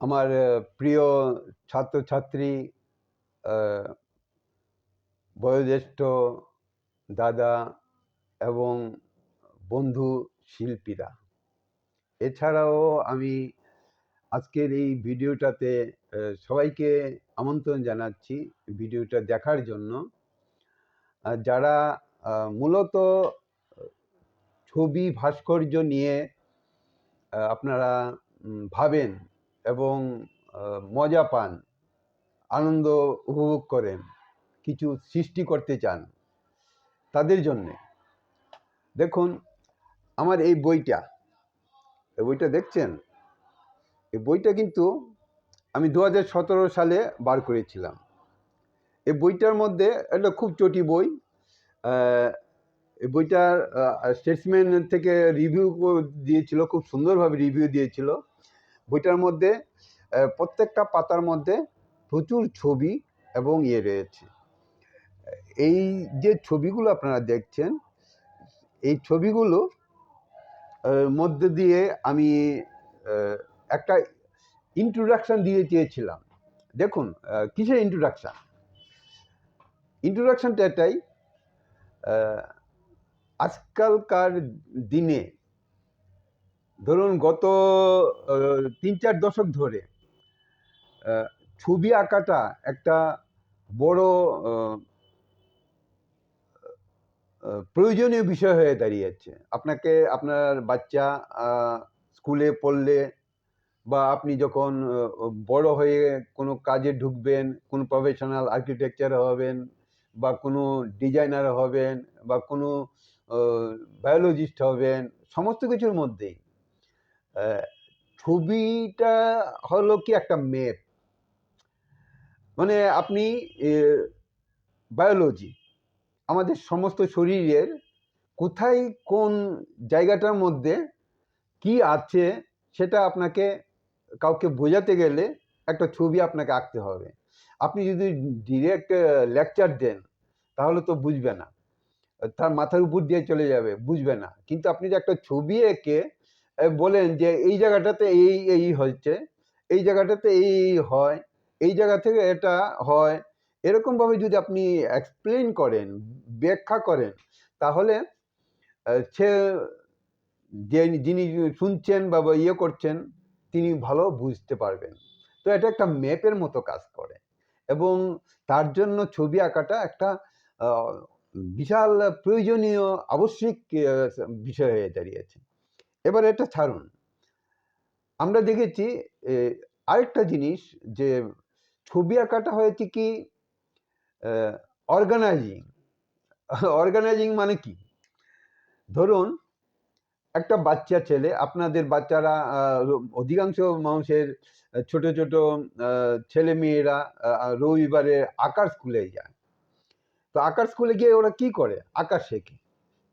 আমার প্রিয় ছাত্রছাত্রী বয়োজ্যেষ্ঠ দাদা এবং বন্ধু শিল্পীরা। এছাড়াও আমি আজকের এই ভিডিওটাতে সবাইকে আমন্ত্রণ জানাচ্ছি ভিডিওটা দেখার জন্য। যারা মূলত, ছবি ভাস্কর্য নিয়ে আপনারা ভাবেন এবং মজা পান, আনন্দ উপভোগ করেন, কিছু সৃষ্টি করতে চান তাদের জন্যে। দেখুন, আমার এই বইটা এই বইটা দেখছেন? এই বইটা কিন্তু আমি দু হাজার সতেরো সালে বার করেছিলাম। এই বইটার মধ্যে একটা খুব চটি বই এই বইটার স্টেটসম্যান থেকে রিভিউ দিয়েছিল, খুব সুন্দরভাবে রিভিউ দিয়েছিল। বইটার মধ্যে প্রত্যেকটা পাতার মধ্যে প্রচুর ছবি এবং ইয়ে রয়েছে। এই যে ছবিগুলো আপনারা দেখছেন, এই ছবিগুলো মধ্যে দিয়ে আমি একটা ইন্ট্রোডাকশান দিয়ে চেয়েছিলাম। দেখুন কিসের ইন্ট্রোডাকশন ইন্ট্রোডাকশনটা এটাই আজকালকার দিনে ধরুন গত তিন চার দশক ধরে ছবি আঁকাটা একটা বড় প্রয়োজনীয় বিষয় হয়ে দাঁড়িয়েছে। আপনাকে, আপনার বাচ্চা স্কুলে পড়লে বা আপনি যখন বড় হয়ে কোনো কাজে ঢুকবেন, কোনো প্রফেশনাল আর্কিটেকচার হবেন বা কোনো ডিজাইনার হবেন বা কোনো বায়োলজিস্ট হবেন, সমস্ত কিছুর মধ্যেই ছবিটা হলো কি একটা মেপ মানে আপনি বায়োলজি আমাদের সমস্ত শরীরের কোথায় কোন জায়গাটার মধ্যে কি আছে সেটা আপনাকে কাউকে বোঝাতে গেলে একটা ছবি আপনাকে আঁকতে হবে। আপনি যদি ডিরেক্ট লেকচার দেন, তাহলে তো বুঝবে না। তার মাথার উপর দিয়ে চলে যাবে, বুঝবে না। কিন্তু আপনি যে একটা ছবি এঁকে বলেন যে এই জায়গাটাতে এই এই হচ্ছে, এই জায়গাটাতে এই হয়, এই জায়গা থেকে এটা হয়, এরকমভাবে যদি আপনি এক্সপ্লেন করেন, ব্যাখ্যা করেন, তাহলে সে যে যিনি শুনছেন বা ইয়ে করছেন, তিনি ভালো বুঝতে পারবেন। তো এটা একটা ম্যাপের মতো কাজ করে এবং তার জন্য ছবি আঁকাটা একটা বিশাল প্রয়োজনীয়, আবশ্যিক বিষয় হয়ে দাঁড়িয়েছে। এবার এটা ছাড়ুন। আমরা দেখেছি আরেকটা জিনিস যে ছবি আঁকাটা হয়েছে কি অর্গানাইজিং অর্গানাইজিং মানে কি? ধরুন, একটা বাচ্চা ছেলে, আপনাদের বাচ্চারা অধিকাংশ মানুষের ছোট ছোট ছেলে মেয়েরা রবিবারে আঁকার স্কুলে যায়। তো আঁকার স্কুলে গিয়ে ওরা কি করে? আঁকা শেখে।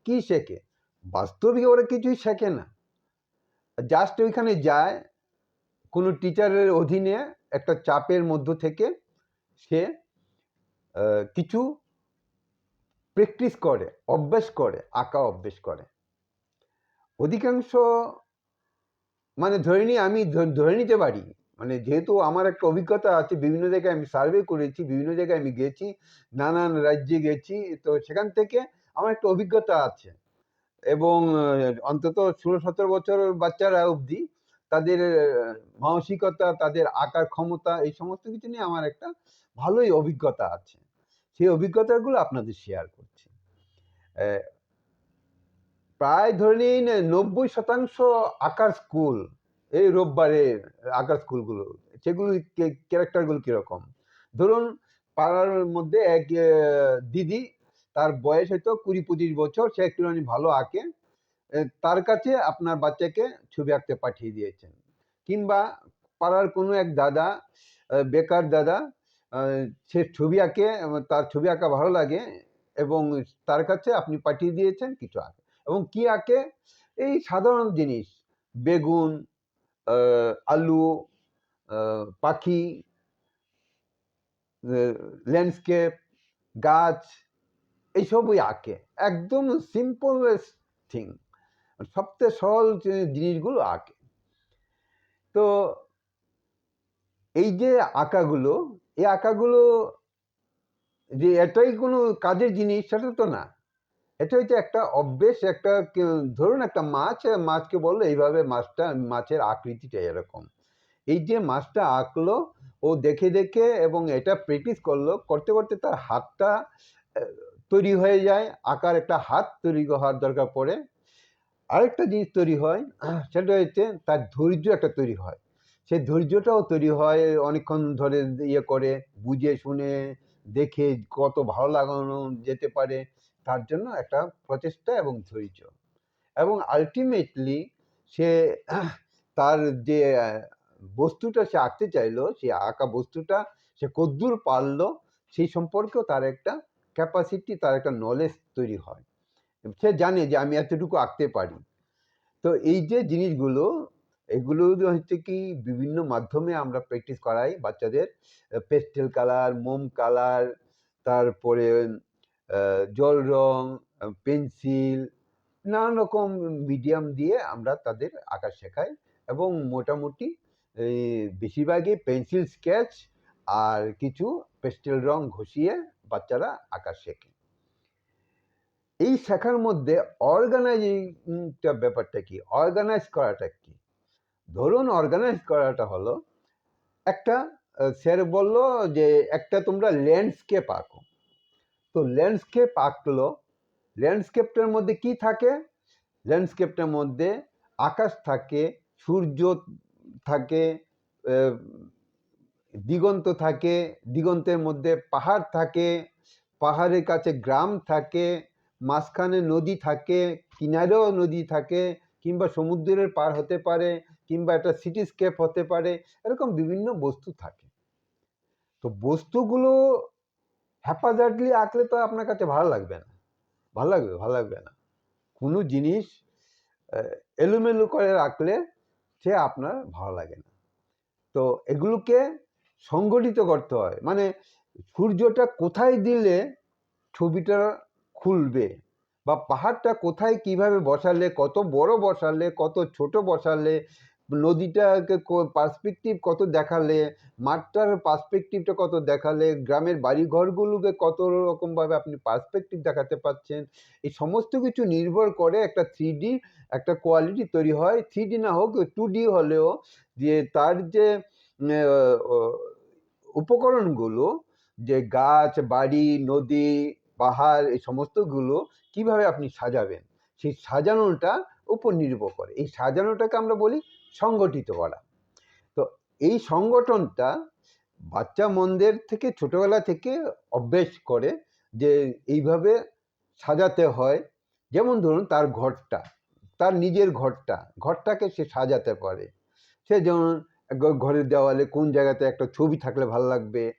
কি শেখে? বাস্তবিক ওরা কিছুই শেখে না। জাস্ট ওইখানে যায়, কোনো টিচারের অধীনে একটা চাপের মধ্য থেকে সে কিছু প্র্যাকটিস করে, অভ্যাস করে, আঁকা অভ্যাস করে। অধিকাংশ মানে ধরে নিই আমি ধরে নিতে পারি মানে যেহেতু আমার একটা অভিজ্ঞতা আছে, বিভিন্ন জায়গায় আমি সার্ভে করেছি, বিভিন্ন জায়গায় আমি গেছি, নানান রাজ্যে গেছি, তো সেখান থেকে আমার একটা অভিজ্ঞতা আছে। এবং অন্তত ষোলো সতেরো বছর বাচ্চারা অবধি তাদের মানসিকতা, তাদের আঁকার ক্ষমতা, এই সমস্ত কিছু নিয়ে আমার একটা ভালোই অভিজ্ঞতা আছে। সেই অভিজ্ঞতাগুলো আপনাদের শেয়ার করছি। প্রায় ধরে নিন নব্বই শতাংশ আঁকার স্কুল এই রোববারে আঁকার স্কুলগুলো সেগুলো ক্যারেক্টারগুলো কীরকম? ধরুন, পাড়ার মধ্যে এক দিদি তার বয়স হয়তো কুড়ি পঁচিশ বছর, সে একটুখানি ভালো আঁকে। তার কাছে আপনার বাচ্চাকে ছবি আঁকতে পাঠিয়ে দিয়েছেন। কিংবা পাড়ার কোনো এক দাদা বেকার দাদা সে ছবি আঁকে, তার ছবি আঁকা ভালো লাগে এবং তার কাছে আপনি পাঠিয়ে দিয়েছেন কিছু আঁকে। এবং কি আঁকে? এই সাধারণ জিনিস, বেগুন আলু পাখি ল্যান্ডস্কেপ, গাছ এইসবই আঁকে। একদম সিম্পল থিং সবচেয়ে সরল জিনিসগুলো আঁকে। তো এই যে আঁকাগুলো, এই আঁকাগুলো যে এটাই কোনো কাজের জিনিস, সেটা তো না। এটা হচ্ছে একটা অভ্যেস, একটা ধরুন একটা মাছ মাছকে বলল, এইভাবে মাছটা, মাছের আকৃতিটা এরকম। এই যে মাছটা আঁকলো, ও দেখে দেখে এবং এটা প্র্যাকটিস করল, করতে করতে তার হাতটা তৈরি হয়ে যায়, আঁকার একটা হাত তৈরি হওয়ার দরকার পড়ে। আরেকটা জিনিস তৈরি হয়, সেটা হচ্ছে তার ধৈর্য একটা তৈরি হয়। সেই ধৈর্যটাও তৈরি হয়, অনেকক্ষণ ধরে ইয়ে করে, বুঝে শুনে, দেখে কত ভালো লাগানো যেতে পারে, তার জন্য একটা প্রচেষ্টা এবং ধৈর্য। এবং আলটিমেটলি সে তার যে বস্তুটা সে আঁকতে চাইলো সে আঁকা বস্তুটা সে কদ্দূর পারল, সেই সম্পর্কেও তার একটা ক্যাপাসিটি তার একটা নলেজ তৈরি হয়। সে জানে যে আমি এতটুকু আঁকতে পারি। তো এই যে জিনিসগুলো, এগুলো হচ্ছে কি বিভিন্ন মাধ্যমে আমরা প্র্যাকটিস করাই বাচ্চাদের। পেস্টেল কালার মোম কালার তারপরে জল রং পেন্সিল নানান রকম মিডিয়াম দিয়ে আমরা তাদের আঁকা শেখাই এবং মোটামুটি বেশিরভাগই পেন্সিল স্কেচ আর কিছু পেস্টেল রং ঘষিয়ে বাচ্চারা আঁকা শেখে। এই শেখার মধ্যে অর্গানাইজিংটা ব্যাপারটা কি? অর্গানাইজ করাটা কি? ধরুন অর্গানাইজ করাটা হলো, একটা স্যার বলল যে একটা তোমরা ল্যান্ডস্কেপ আঁকো। তো ল্যান্ডস্কেপ আঁকলো ল্যান্ডস্কেপটার মধ্যে কি থাকে? ল্যান্ডস্কেপটার মধ্যে আকাশ থাকে, সূর্য থাকে দিগন্ত থাকে, দিগন্তের মধ্যে পাহাড় থাকে, পাহাড়ের কাছে গ্রাম থাকে, মাঝখানে নদী থাকে, কিনারেও নদী থাকে, কিংবা সমুদ্রের পার হতে পারে, কিংবা একটা সিটিস্কেপ হতে পারে, এরকম বিভিন্ন বস্তু থাকে। তো বস্তুগুলো হ্যাপাজার্টলি আঁকলে তো আপনার কাছে ভালো লাগবে না। ভালো লাগবে ভালো লাগবে না। কোনো জিনিস এলোমেলো করে রাখলে সে আপনার ভালো লাগে না। তো এগুলোকে সংগঠিত করতে হয়। মানে সূর্যটা কোথায় দিলে ছবিটা খুলবে বা পাহাড়টা কোথায় কীভাবে বসালে, কত বড় বসালে, কত ছোট বসালে, নদীটাকে পার্সপেক্টিভ কত দেখালে, মাঠটার পার্সপেক্টিভটা কত দেখালে, গ্রামের বাড়ি ঘরগুলোকে কত রকমভাবে আপনি পার্সপেক্টিভ দেখাতে পাচ্ছেন এই সমস্ত কিছু নির্ভর করে একটা থ্রি একটা কোয়ালিটি তৈরি হয়। থ্রি না হোক টু ডি হলেও যে তার যে উপকরণগুলো যে গাছ, বাড়ি, নদী, পাহাড়, এই সমস্তগুলো কীভাবে আপনি সাজাবেন? সেই সাজানোটা উপর নির্ভর করে। এই সাজানোটাকে আমরা বলি সংগঠিত করা। তো এই সংগঠনটা বাচ্চা মন্দের থেকে, ছোটবেলা থেকে অভ্যেস করে যে এইভাবে সাজাতে হয়। যেমন ধরুন, তার ঘরটা, তার নিজের ঘরটা, ঘরটাকে সে সাজাতে পারে। সে যেমন ঘরের দেওয়ালে কোন জায়গাতে একটা ছবি থাকলে ভালো লাগবে?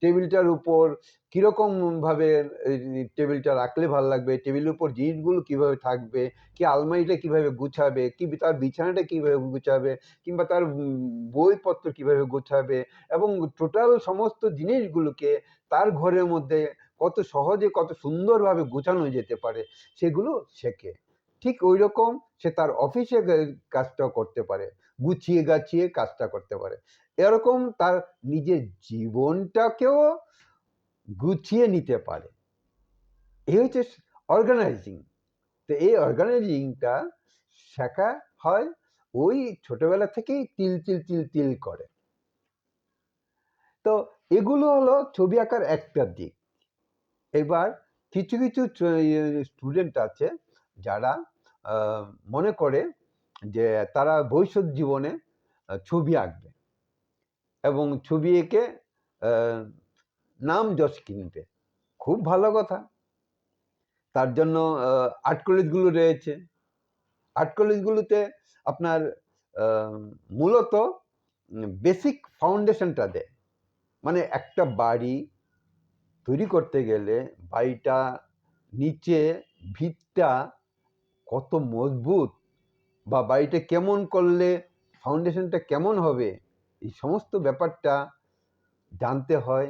টেবিলটার উপর কীরকম ভাবে টেবিলটা রাখলে ভালো লাগবে? টেবিলের উপর জিনিসগুলো কীভাবে থাকবে? কি আলমারিটা কীভাবে গুছাবে? কি তার বিছানাটা কীভাবে গুছাবে? কিংবা তার বইপত্র কীভাবে গুছাবে? এবং টোটাল সমস্ত জিনিসগুলোকে তার ঘরের মধ্যে কত সহজে, কত সুন্দরভাবে গোছানো যেতে পারে সেগুলো শেখে। ঠিক ওই রকম সে তার অফিসে গে- কাজটা করতে পারে। গুছিয়ে গাছিয়ে কাজটা করতে পারে। এরকম তার নিজের জীবনটাকেও গুছিয়ে নিতে পারে। এই হচ্ছে অর্গানাইজিং তো এই অর্গানাইজিংটা শেখা হয় ওই ছোটবেলা থেকেই তিল তিল তিল তিল করে। তো এগুলো হলো ছবি আঁকার একটা দিক। এবার কিছু কিছু স্টুডেন্ট আছে যারা মনে করে যে তারা ভবিষ্যৎ জীবনে ছবি আঁকবে এবং ছবি এঁকে নাম যশ কিনবে। খুব ভালো কথা। তার জন্য আর্ট কলেজগুলো রয়েছে। আর্ট কলেজগুলোতে আপনার মূলত বেসিক ফাউন্ডেশনটা দেয়। মানে একটা বাড়ি তৈরি করতে গেলে বাড়িটা নিচে, ভিতটা কত মজবুত বা বাড়িটা কেমন করলে ফাউন্ডেশনটা কেমন হবে, এই সমস্ত ব্যাপারটা জানতে হয়,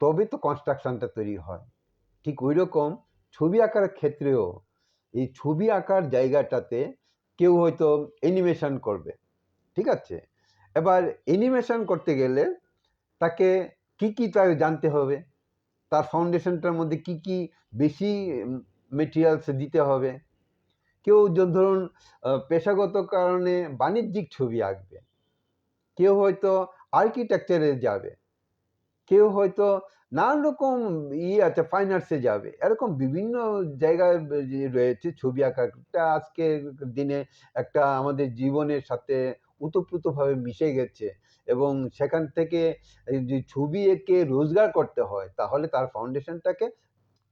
তবে তো কনস্ট্রাকশনটা তৈরি হয়। ঠিক ওই রকম ছবি আঁকার ক্ষেত্রেও এই ছবি আঁকার জায়গাটাতে কেউ হয়তো অ্যানিমেশন করবে, ঠিক আছে? এবার অ্যানিমেশন করতে গেলে তাকে কি কি তার জানতে হবে? তার ফাউন্ডেশনটার মধ্যে কি কি বেশি মেটেরিয়ালস দিতে হবে? কেউ ধরুন পেশাগত কারণে বাণিজ্যিক ছবি আঁকবে। কেউ হয়তো আর্কিটেকচারে যাবে। কেউ হয়তো নানান রকম ইয়ে আছে ফাইন আর্টসে যাবে। এরকম বিভিন্ন জায়গায় রয়েছে ছবি আঁকাটা আজকের দিনে একটা আমাদের জীবনের সাথে উতপ্রুতভাবে মিশে গেছে এবং সেখান থেকে যে ছবি এঁকে রোজগার করতে হয়, তাহলে তার ফাউন্ডেশনটাকে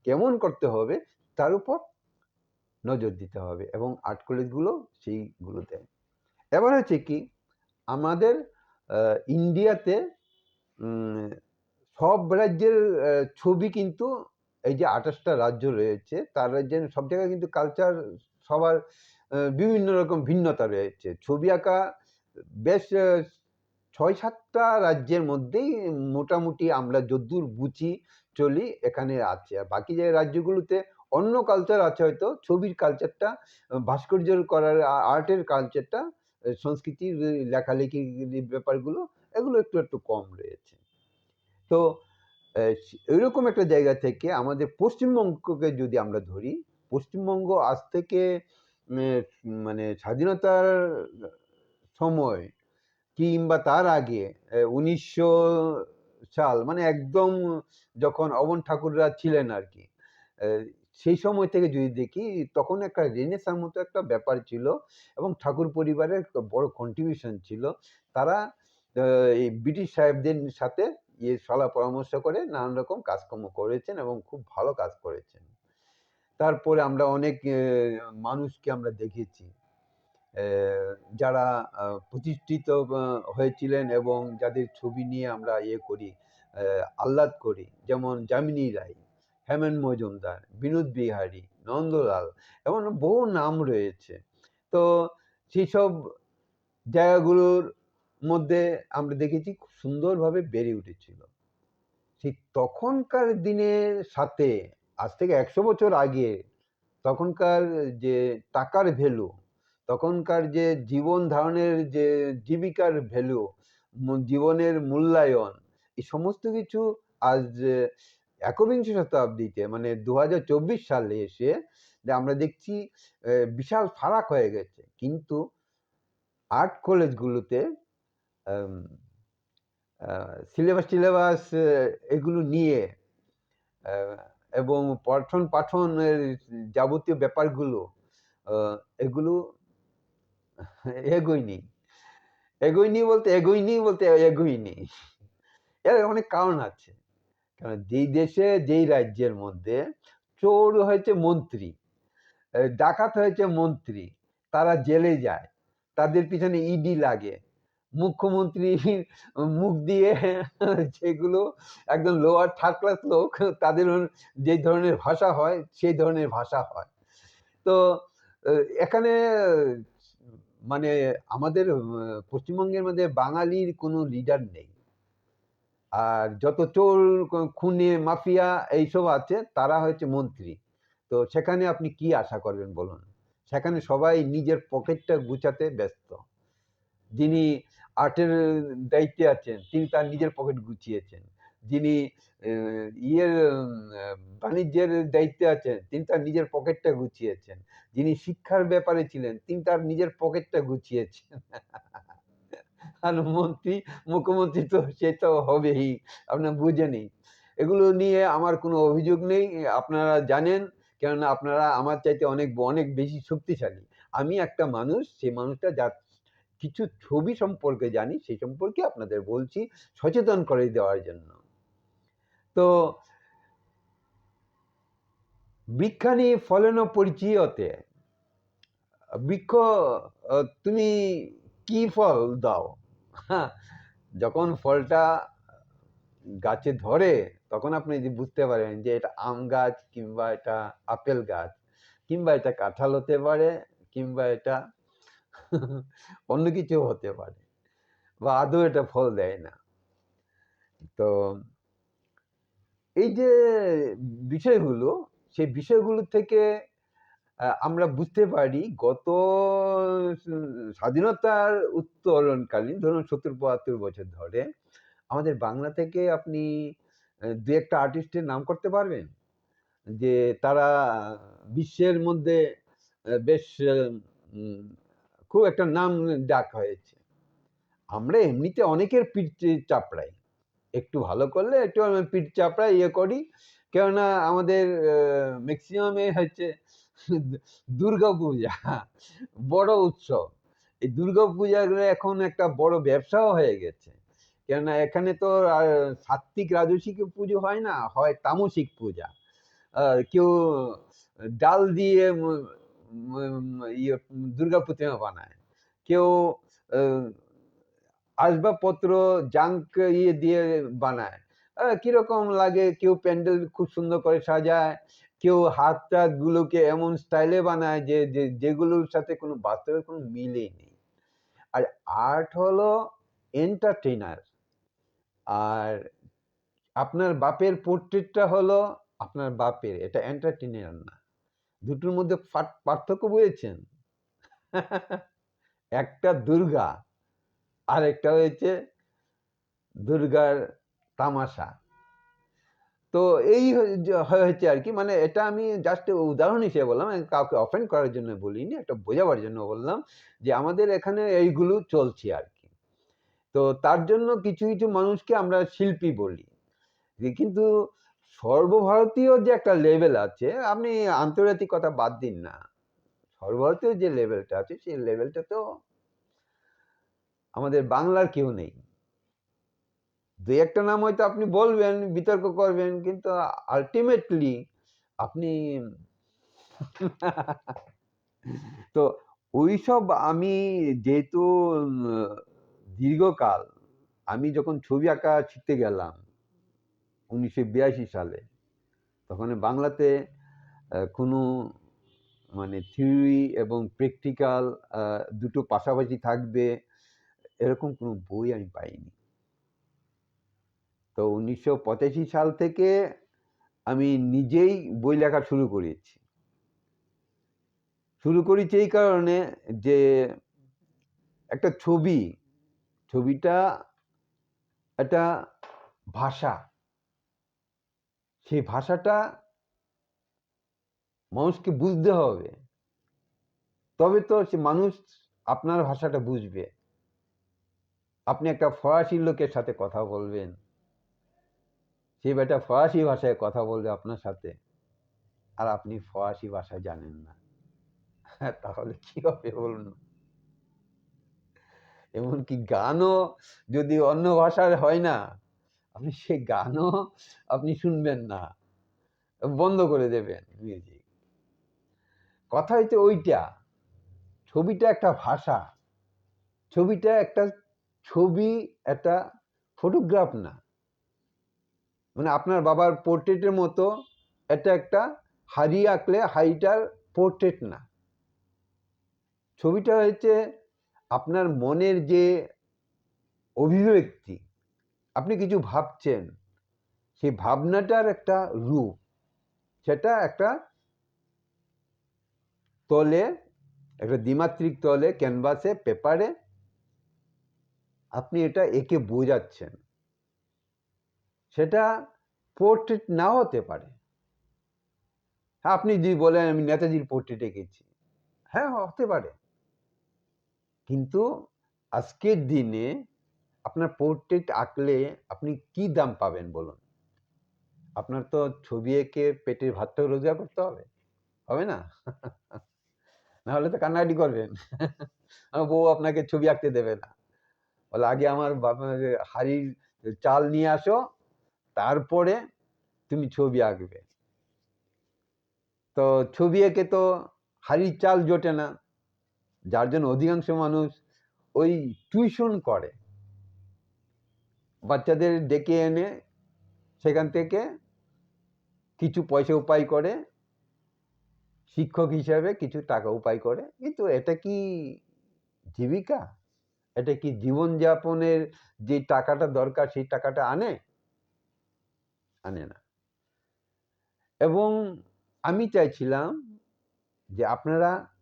কেমন করতে হবে, তার উপর নজর দিতে হবে এবং আর্ট কলেজগুলো সেইগুলো দেয় এবার হচ্ছে কি, আমাদের ইন্ডিয়াতে সব রাজ্যের ছবি কিন্তু এই যে আঠাশটা রাজ্য রয়েছে, তার রাজ্যের সব জায়গায় কিন্তু কালচার সবার বিভিন্ন রকম ভিন্নতা রয়েছে। ছবি আঁকা বেশ ছয় সাতটা রাজ্যের মধ্যেই মোটামুটি আমরা যদ্দূর বুঝি, চলি এখানে আছে। আর বাকি যে রাজ্যগুলোতে অন্য কালচার আছে হয়তো, ছবির কালচারটা ভাস্কর্যের করার আর্টের কালচারটা সংস্কৃতির লেখালেখির ব্যাপারগুলো, এগুলো একটু একটু কম রয়েছে। তো এরকম একটা জায়গা থেকে আমাদের পশ্চিমবঙ্গকে যদি আমরা ধরি, পশ্চিমবঙ্গ আজ থেকে মানে স্বাধীনতার সময় কিংবা তার আগে উনিশশো সাল মানে একদম যখন অবন ঠাকুররা ছিলেন আর কি সেই সময় থেকে যদি দেখি তখন একটা রেনেসার মতো একটা ব্যাপার ছিল এবং ঠাকুর পরিবারের বড় কন্ট্রিবিউশন ছিল। তারা এই ব্রিটিশ সাহেবদের সাথে ইয়ে সলা পরামর্শ করে নানান রকম কাজকর্ম করেছেন এবং খুব ভালো কাজ করেছেন। তারপরে আমরা অনেক মানুষকে আমরা দেখেছি। যারা প্রতিষ্ঠিত হয়েছিলেন এবং যাদের ছবি নিয়ে আমরা ইয়ে করি আহ, আহ্লাদ করি। যেমন যামিনী রায়। হেমেন মজুমদার, বিনোদ বিহারী, নন্দলাল এমন বহু নাম রয়েছে। তো সেই সব জায়গাগুলোর মধ্যে আমরা দেখেছি খুব সুন্দরভাবে বেড়ে উঠেছিল। সেই তখনকার দিনের সাথে, আজ থেকে একশো বছর আগে, তখনকার যে টাকার ভ্যালু তখনকার যে জীবন ধারণের যে জীবিকার ভ্যালু জীবনের মূল্যায়ন, এই সমস্ত কিছু আজ একবিংশ শতাব্দীতে মানে দু হাজার চব্বিশ সালে এসে আমরা দেখছি বিশাল ফারাক হয়ে গেছে। কিন্তু আর্ট কলেজগুলোতে সিলেবাস টিলেবাস এগুলো নিয়ে এবং পঠন পাঠনের যাবতীয় ব্যাপারগুলো এগুলো এগোয়নি। এগোয়নি বলতে এগোয়নি বলতে এগোয়নি। এর অনেক কারণ আছে। যেই দেশে, যেই রাজ্যের মধ্যে চোর হয়েছে মন্ত্রী ডাকাত হয়েছে মন্ত্রী, তারা জেলে যায়, তাদের পিছনে ইডি লাগে, মুখ্যমন্ত্রী মুখ দিয়ে যেগুলো একদম লোয়ার থার্ড ক্লাস লোক, তাদের যে ধরনের ভাষা হয়, সেই ধরনের ভাষা হয়। তো এখানে মানে আমাদের পশ্চিমবঙ্গের মধ্যে বাঙালির কোনো লিডার নেই। আর যত চোর খুনে, মাফিয়া এইসব আছে, তারা হচ্ছে মন্ত্রী। তো সেখানে আপনি কি আশা করবেন বলুন? সেখানে সবাই নিজের পকেটটা গুছাতে ব্যস্ত। যিনি আর্টের দায়িত্বে আছেন, তিনি তার নিজের পকেট গুছিয়েছেন। যিনি ইয়ের বাণিজ্যের দায়িত্বে আছেন, তিনি তার নিজের পকেটটা গুছিয়েছেন। যিনি শিক্ষার ব্যাপারে ছিলেন, তিনি তার নিজের পকেটটা গুছিয়েছেন। আর মন্ত্রী, মুখ্যমন্ত্রী তো সে তো হবেই আপনার বুঝে বুঝেনি এগুলো নিয়ে আমার কোনো অভিযোগ নেই, আপনারা জানেন, কেননা আপনারা আমার চাইতে অনেক অনেক বেশি শক্তিশালী। আমি একটা মানুষ, সেই মানুষটা যার কিছু ছবি সম্পর্কে জানি, সেই সম্পর্কে আপনাদের বলছি, সচেতন করে দেওয়ার জন্য। তো বৃক্ষানি ফলন পরিচয়তে, বৃক্ষ তুমি কি ফল দাও? হ্যাঁ যখন ফলটা গাছে ধরে, তখন আপনি যে বুঝতে পারেন যে এটা আম গাছ কিংবা এটা আপেল গাছ, কিংবা এটা কাঁঠাল হতে পারে, কিংবা এটা অন্য কিছু হতে পারে, বা আদৌ এটা ফল দেয় না। তো এই যে বিষয়গুলো, সেই বিষয়গুলো থেকে আমরা বুঝতে পারি গত স্বাধীনতার উত্তরণকালীন ধরুন ৭০-৭২ বছর ধরে আমাদের বাংলা থেকে আপনি দু ২-১ আর্টিস্টের নাম করতে পারবেন? যে তারা বিশ্বের মধ্যে বেশ খুব একটা নাম ডাক হয়েছে। আমরা এমনিতে অনেকের পিঠ চাপড়াই। একটু ভালো করলে একটু পিঠ চাপড়াই, ইয়ে করি। কেননা আমাদের ম্যাক্সিমামে হচ্ছে দুর্গাপূজা বড় উৎসব। এই দুর্গাপূজার এখন একটা বড় ব্যবসাও হয়ে গেছে। কেননা এখানে তো আর সাত্ত্বিক রাজসিক পুজো হয় না, হয় তামসিক পূজা। কেউ ডাল দিয়ে ইয়ে দুর্গা প্রতিমা বানায়। কেউ আসবাবপত্র জাঙ্ক ইয়ে দিয়ে বানায়। কীরকম লাগে কেউ প্যান্ডেল খুব সুন্দর করে সাজায়, কেউ হাত-টাত গুলোকে এমন স্টাইলে বানায় যে যেগুলোর সাথে কোনো বাস্তবের কোনো মিলই নেই। আর আর্ট হলো এন্টারটেইনার। আর আপনার বাপের পোর্ট্রেটটা হলো আপনার বাপের। এটা এন্টারটেইনার না। দুটোর মধ্যে পার্থক্য বুঝেছেন? একটা দুর্গা, আর একটা হয়েছে দুর্গার তামাশা। তো এই হয়েছে আরকি। মানে এটা আমি জাস্ট উদাহরণ হিসেবে বললাম। কাউকে অফেন্ড করার জন্য বলিনি। একটা বোঝাবার জন্য বললাম যে আমাদের এখানে এইগুলো চলছে আর কি তো তার জন্য কিছু, কিছু মানুষকে আমরা শিল্পী বলি। কিন্তু সর্বভারতীয় যে একটা লেভেল আছে, আপনি আন্তর্জাতিক কথা বাদ দিন না। সর্বভারতীয় যে লেভেলটা আছে সেই লেভেলটা তো আমাদের বাংলার কেউ নেই। ২-১ টা নাম হয়তো আপনি বলবেন, বিতর্ক করবেন কিন্তু আলটিমেটলি আপনি তো ওইসব আমি যেহেতু দীর্ঘকাল আমি যখন ছবি আঁকা শিখতে গেলাম ১৯৮২ সালে, তখন বাংলাতে কোনো মানে থিওরি এবং প্র্যাকটিক্যাল দুটো পাশাপাশি থাকবে এরকম কোনো বই আমি পাইনি। তো ১৯৮৫ সাল থেকে আমি নিজেই বই লেখা শুরু করেছি। শুরু করেছি এই কারণে যে একটা ছবি, ছবিটা একটা ভাষা। সেই ভাষাটা মানুষকে বুঝতে হবে। তবে তো সে মানুষ আপনার ভাষাটা বুঝবে। আপনি একটা ফরাসি লোকের সাথে কথা বলবেন। সে বেটা ফরাসি ভাষায় কথা বলবে আপনার সাথে। আর আপনি ফরাসি ভাষা জানেন না। তাহলে কি হবে বলুন? এমনকি গানও যদি অন্য ভাষার হয় না, আপনি সে গানও আপনি শুনবেন না। বন্ধ করে দেবেন মিউজিক। কথা হচ্ছে ওইটা। ছবিটা একটা ভাষা। ছবিটা একটা ছবি, একটা ফটোগ্রাফ না। মানে আপনার বাবার পোর্ট্রেটের মতো এটা একটা হাড়ি আঁকলে হাড়িটার পোর্ট্রেট না। ছবিটা হচ্ছে আপনার মনের যে অভিব্যক্তি, আপনি কিছু ভাবছেন, সেই ভাবনাটার একটা রূপ। সেটা একটা তলে, একটা দ্বিমাত্রিক তলে, ক্যানভাসে, পেপারে আপনি এটা এঁকে বোঝাচ্ছেন। সেটা পোর্ট্রেট নাও হতে পারে। হ্যাঁ, আপনি যদি বলেন আমি নেতাজির পোর্ট্রেট এঁকেছি। হ্যাঁ, হতে পারে। কিন্তু আজকের দিনে আপনার পোর্ট্রেট আঁকলে আপনি কি দাম পাবেন বলুন? আপনার তো ছবি এঁকে পেটের ভাতটাও রোজগার করতে হবে। হবে না? নাহলে তো কান্নাকাটি করবেন। আমার বউ আপনাকে ছবি আঁকতে দেবে না। বলে আগে আমার হাঁড়ির চাল নিয়ে আসো, তারপরে তুমি ছবি আঁকবে। তো ছবি এঁকে তো হাঁড়ির চাল জোটে না। যার জন্য অধিকাংশ মানুষ ওই টিউশন করে। বাচ্চাদের ডেকে এনে সেখান থেকে কিছু পয়সা উপায় করে। শিক্ষক হিসাবে কিছু টাকা উপায় করে। কিন্তু এটা কি জীবিকা? এটা কি জীবনযাপনের যে টাকাটা দরকার, সেই টাকাটা আনে? আনে না। এবং আমি চাইছিলাম যে আপনারা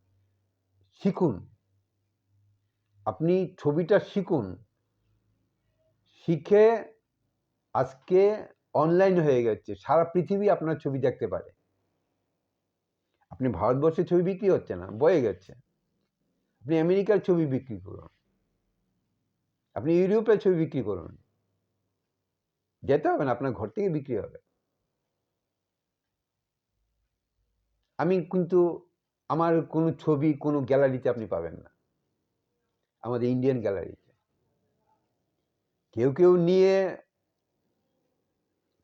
শিখুন। আপনি ছবিটা শিখুন। শিখে আজকে অনলাইন হয়ে গেছে। সারা পৃথিবী আপনার ছবি দেখতে পারে। আপনি ভারতবর্ষে ছবি বিক্রি হচ্ছে না, বয়ে গেছে। আপনি আমেরিকার ছবি বিক্রি করুন। আপনি ইউরোপের ছবি বিক্রি করুন। যেতে হবে না, আপনার ঘর থেকে বিক্রি হবে। আমি কিন্তু, আমার কোনো ছবি, কোনো গ্যালারিতে আপনি পাবেন না। আমাদের ইন্ডিয়ান গ্যালারিতে। কেউ কেউ নিয়ে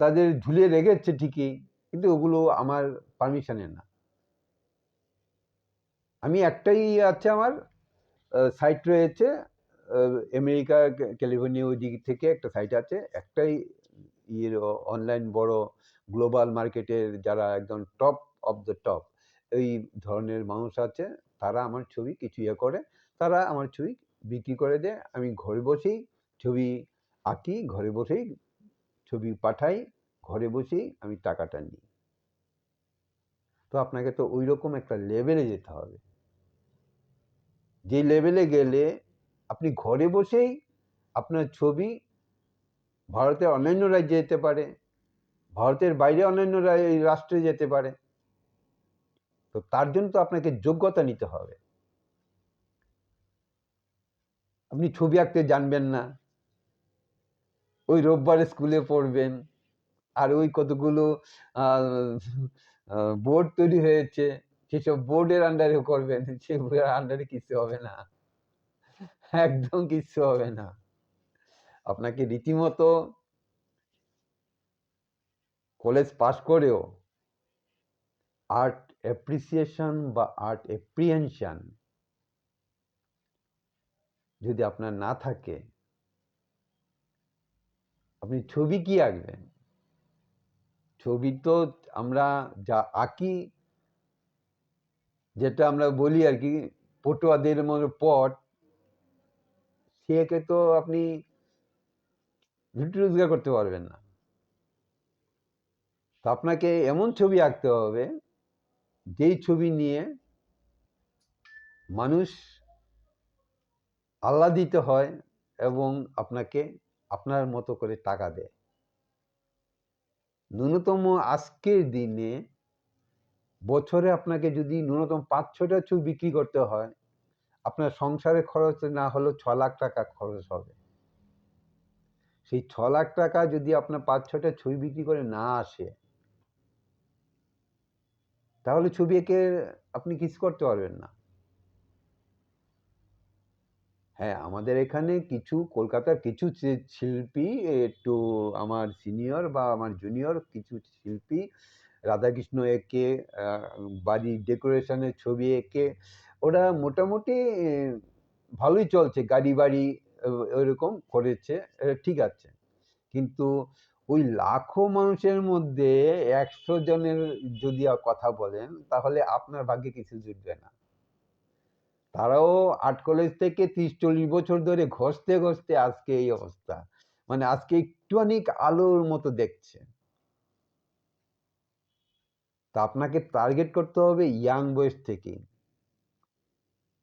তাদের ঝুলিয়ে রেখেছে ঠিকই, কিন্তু ওগুলো আমার পারমিশনের না। আমি একটাই আছে আমার সাইট রয়েছে আমেরিকা ক্যালিফোর্নিয়া ওই দিক থেকে একটা সাইট আছে, একটাই ইয়ের অনলাইন বড় গ্লোবাল মার্কেটের যারা একদম টপ অফ দ্য টপ এই ধরনের মানুষ আছে, তারা আমার ছবি কিছু ইয়ে করে, তারা আমার ছবি বিক্রি করে দেয়, আমি ঘরে বসেই ছবি আঁকি, ঘরে বসেই ছবি পাঠাই, ঘরে বসেই আমি টাকাটা নিই। তো আপনাকে তো ওই রকম একটা লেভেলে যেতে হবে। যে লেভেলে গেলে আপনি ঘরে বসেই আপনার ছবি ভারতের অন্যান্য রাজ্যে যেতে পারে, ভারতের বাইরে অন্যান্য রাষ্ট্রে যেতে পারে। তো তার জন্য তো আপনাকে যোগ্যতা নিতে হবে। আপনি ছবি আঁকতে জানবেন না। ওই রোববার স্কুলে পড়বেন। আর ওই কতগুলো বোর্ড তৈরি হয়েছে, সেসব বোর্ডের আন্ডারে করবেন। সে আন্ডারে কিছু হবে না। একদম কিছু হবে না। আপনাকে রীতিমতো কলেজ পাশ করেও আর্ট অ্যাপ্রিসিয়েশন বা আর্ট এপ্রিহেনশন যদি আপনার না থাকে, আপনি ছবি কি আঁকবেন? ছবি তো আমরা যা আঁকি, যেটা আমরা বলি আর কি, পটুয়াদের মতো পট সে একে তো আপনি রুটি রোজগার করতে পারবেন না। তো আপনাকে এমন ছবি আঁকতে হবে, যেই ছবি নিয়ে মানুষ আহ্লাদিত হয় এবং আপনাকে আপনার মতো করে টাকা দেয়। ন্যূনতম আজকের দিনে বছরে আপনাকে যদি ন্যূনতম পাঁচ ছটা ছবি বিক্রি করতে হয়, আপনার সংসারে খরচ না হলেও ছ লাখ টাকা খরচ হবে। সেই ছ লাখ টাকা যদি আপনার পাঁচ ছটা ছবি বিক্রি করে না আসে, তাহলে ছবি এঁকে আপনি কিছু করতে পারবেন না। হ্যাঁ আমাদের এখানে কিছু কলকাতার কিছু শিল্পী, একটু আমার সিনিয়র বা আমার জুনিয়র কিছু শিল্পী, রাধাকৃষ্ণ এঁকে বাড়ির ডেকোরেশনের ছবি এঁকে, ওরা মোটামুটি ভালোই চলছে। গাড়ি বাড়ি ওইরকম করেছে ঠিক আছে। কিন্তু ওই লাখো মানুষের মধ্যে একশো জনের যদি কথা বলেন, তাহলে আপনার ভাগ্যে কিছু জুটবে না। তারাও আর্ট কলেজ থেকে তিরিশ, চল্লিশ বছর ধরে ঘষতে ঘষতে আজকে এই অবস্থা। মানে আজকে একটুখানি আলোর মতো দেখছে। তা আপনাকে টার্গেট করতে হবে ইয়াং বয়স থেকে।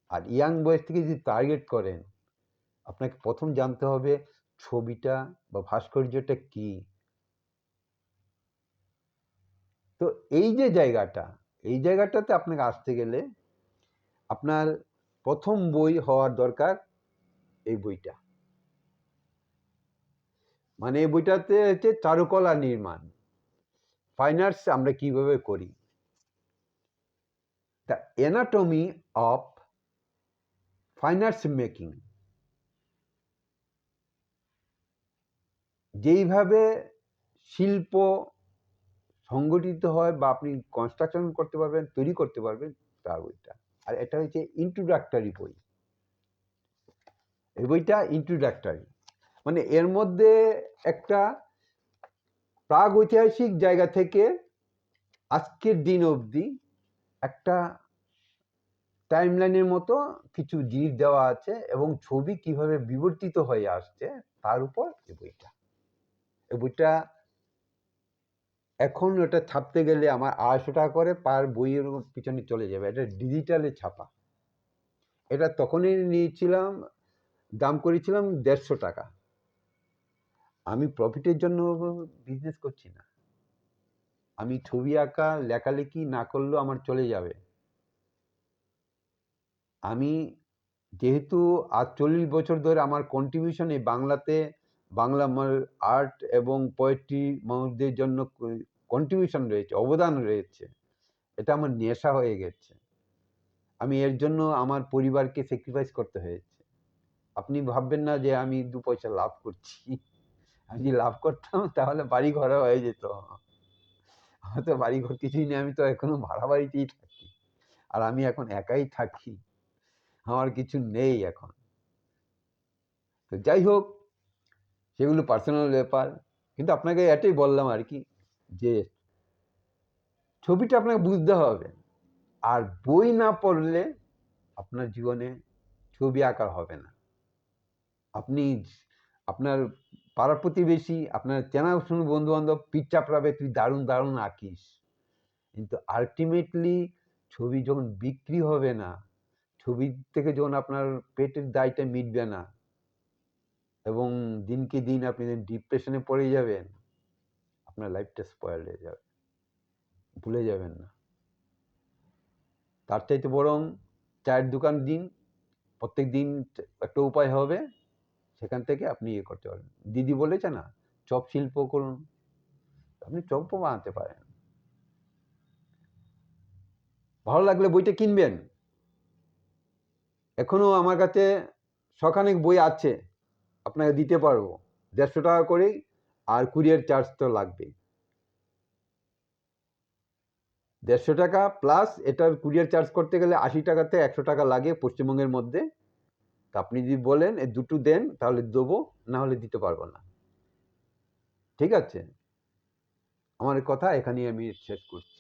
আর ইয়াং বয়স থেকে যদি টার্গেট করেন আপনাকে প্রথম জানতে হবে ছবিটা বা ভাস্কর্যটা কি? তো এই যে জায়গাটা, এই জায়গাটাতে আপনাকে আসতে গেলে আপনার প্রথম বই হওয়ার দরকার এই বইটা। মানে এই বইটাতে হচ্ছে চারুকলা নির্মাণ। ফাইন আর্টস আমরা কীভাবে করি? The anatomy of fine arts making যেইভাবে শিল্প সংগঠিত হয় বা আপনি কনস্ট্রাকশন করতে পারবেন, তৈরি করতে পারবেন, তার বইটা। আর এটা হচ্ছে ইন্ট্রোডাক্টরি বই। এই বইটা ইন্ট্রোডাক্টরি মানে এর মধ্যে একটা প্রাগ ঐতিহাসিক জায়গা থেকে আজকের দিন অবধি একটা টাইমলাইনের মতো কিছু জিনিস দেওয়া আছে এবং ছবি কীভাবে বিবর্তিত হয়ে আসছে, তার উপর এই বইটা। বইটা এখন ওটা ছাপতে গেলে আমার আড়াইশো টাকা করে পার বইয়ের পিছনে চলে যাবে। এটা ডিজিটালে ছাপা। এটা তখনই নিয়েছিলাম, দাম করেছিলাম দেড়শো টাকা। আমি প্রফিটের জন্য বিজনেস করছি না। আমি ছবি আঁকা, লেখালেখি না করলেও আমার চলে যাবে। আমি যেহেতু আজ চল্লিশ বছর ধরে আমার কন্ট্রিবিউশন বাংলাতে বাংলা আর্ট এবং পোয়েট্রি মানুষদের জন্য কন্ট্রিবিউশন রয়েছে, অবদান রয়েছে। এটা আমার নেশা হয়ে গেছে। আমি এর জন্য আমার পরিবারকে স্যাক্রিফাইস করতে হয়েছে। আপনি ভাববেন না যে আমি দু পয়সা লাভ করছি। আমি যদি লাভ করতাম, তাহলে বাড়ি ঘরে হয়ে যেত। আমার তো বাড়ি ঘর কিছুই নেই, আমি তো এখনও ভাড়া বাড়িতেই থাকি। আর আমি এখন একাই থাকি। আমার কিছু নেই এখন। তো যাই হোক সেগুলো পার্সোনাল ব্যাপার। কিন্তু আপনাকে এটাই বললাম আর কি, যে ছবিটা আপনাকে বুঝতে হবে। আর বই না পড়লে আপনার জীবনে ছবি আঁকা হবে না। আপনি আপনার পাড়া প্রতিবেশী, আপনার চেনা বন্ধু বান্ধব পিঠ চাপড়াবে, তুই দারুণ দারুণ আঁকিস। কিন্তু আলটিমেটলি ছবি যখন বিক্রি হবে না, ছবি থেকে যখন আপনার পেটের দায়টা মিটবে না এবং দিনকে দিন আপনি ডিপ্রেশনে পড়ে যাবেন, আপনার লাইফটা স্পয়েল হয়ে যাবে। ভুলে যাবেন না। তার চাইতে বরং চায়ের দোকান দিন, প্রত্যেক দিন একটা উপায় হবে, সেখান থেকে আপনি ইয়ে করতে পারেন দিদি বলেছে না, চপ শিল্প করুন। আপনি চপও বানাতে পারেন। ভালো লাগলে বইটা কিনবেন। এখনও আমার কাছে শখানেক বই আছে। আপনাকে দিতে পারব। দেড়শো টাকা করেই আর কুরিয়ার চার্জ তো লাগবেই। দেড়শো টাকা প্লাস এটার কুরিয়ার চার্জ করতে গেলে আশি টাকাতে একশো টাকা লাগে পশ্চিমবঙ্গের মধ্যে। তা আপনি যদি বলেন এই দুটো দেন, তাহলে দেবো, না হলে দিতে পারব না। ঠিক আছে? আমার কথা এখানেই আমি শেষ করছি।